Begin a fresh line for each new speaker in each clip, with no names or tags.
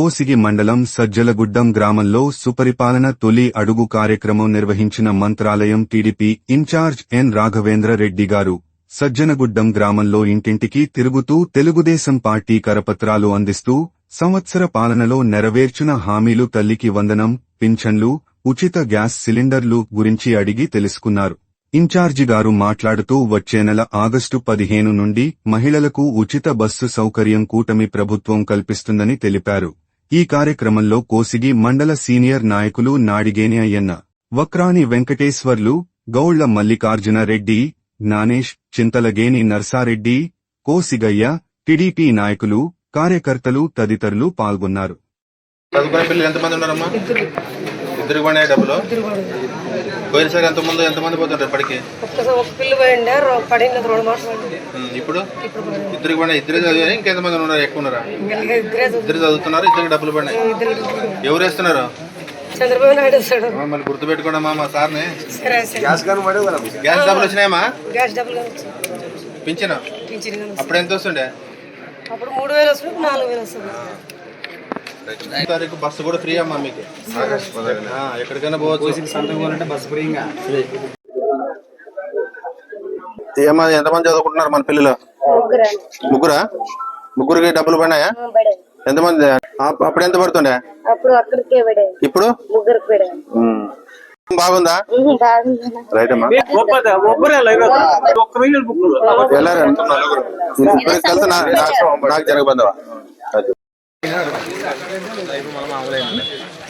కోసిగి మండలం సజ్జలగుడ్డం గ్రామంలో సుపరిపాలన తొలి అడుగు కార్యక్రమం నిర్వహించిన Mantralayam TDP in charge N Raghavendra Reddy గారు సజ్జనగుడ్డం గ్రామంలో ఇంటింటికి తిరుగుతూ తెలుగుదేశం పార్టీ కరపత్రాలు అందిస్తూ సంవత్సర పాలనలో నెరవేర్చిన హామీలు తల్లికి వందనం పింఛన్లు ఉచిత గ్యాస్ సిలిండర్లు గురించి అడిగి తెలుసుకున్నారు. ఇన్ఛార్జి గారు మాట్లాడుతూ వచ్చే నెల ఆగస్టు పదిహేను నుండి మహిళలకు ఉచిత బస్సు సౌకర్యం కూటమి ప్రభుత్వం కల్పిస్తుందని తెలిపారు. ఈ కార్యక్రమంలో కోసిగి మండల సీనియర్ నాయకులు నాడిగేని అయ్యన్న వక్రాని వెంకటేశ్వర్లు గౌళ్ళ మల్లికార్జున రెడ్డి జ్ఞానేష్ చింతలగేని నర్సారెడ్డి కోసిగయ్య టిడిపి నాయకులు కార్యకర్తలు తదితరులు పాల్గొన్నారు.
ఇద్దరు పడినాయి డబ్బులు? పోయినసారి ఎంత ముందు ఎంతమంది పోతుంటారు ఇప్పటికి? ఇప్పుడు. ఇద్దరికి పడినాయి ఇద్దరు చదివాయి ఇంకెంతమంది ఉన్నారు ఎక్కువ ఉన్నారా?
ఇద్దరే చదువు-
ఇద్దరు చదువుతున్నారు ఇద్దరికి డబ్బులు పడినాయి.
ఇద్దరు ఇద్దరు.
ఎవరు వేస్తున్నారు?
చంద్రబాబు నాయుడు వస్తాడు.
అమ్మా, మళ్ళీ గుర్తుపెట్టుకోండి అమ్మా మా సార్ని.
సరే సరే.
గ్యాస్ డబ్బులు వచ్చినాయమ్మా?
గ్యాస్ డబ్బులు.
పింఛను?
వస్తుంది.
అప్పుడు ఎంత వస్తుండే?
అప్పుడు మూడు వేలు వస్తుంది నాలుగు వేలు వస్తుంది.
తారీఖు బస్సు కూడా ఫ్రీ అమ్మా మీకు. ఎక్కడికైనా పోవచ్చు. బస్సు ఫ్రీ ఏమా ఎంతమంది చదువుకుంటున్నారు మన పిల్లలు? ముగ్గురా ముగ్గురికి డబ్బులు పడినాయా? ఎంతమంది? అప్పుడు ఎంత పడుతుండే? ఇప్పుడు? బాగుందా? రైట్ అమ్మా. వెళ్ళారు
నాకు జరగబందవా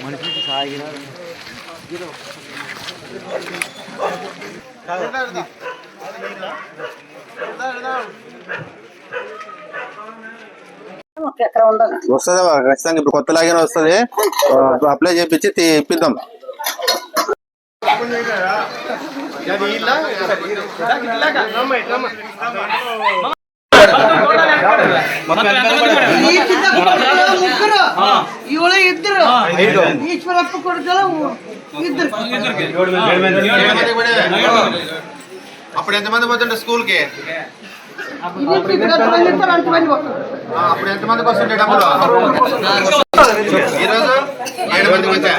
మనిషికి
సాగినాడు ఖచ్చితంగా ఇప్పుడు కొత్త లాగానే వస్తుంది అప్లై చేయించి ఇప్పిద్దాం. ఇలాగా ఇప్పిద్దాం
ಇವಳು ಇದ್ರು ಈಶ್ವರಪ್ಪ ಕೊಡ್ತಲ್ಲ ఇద్దరు
అప్పుడు ఎంతమంది పోతుండే స్కూల్ కి అప్పుడు ఎంతమందికి వస్తుండే డబ్బులు ఈరోజు ఏడు మందికి వచ్చా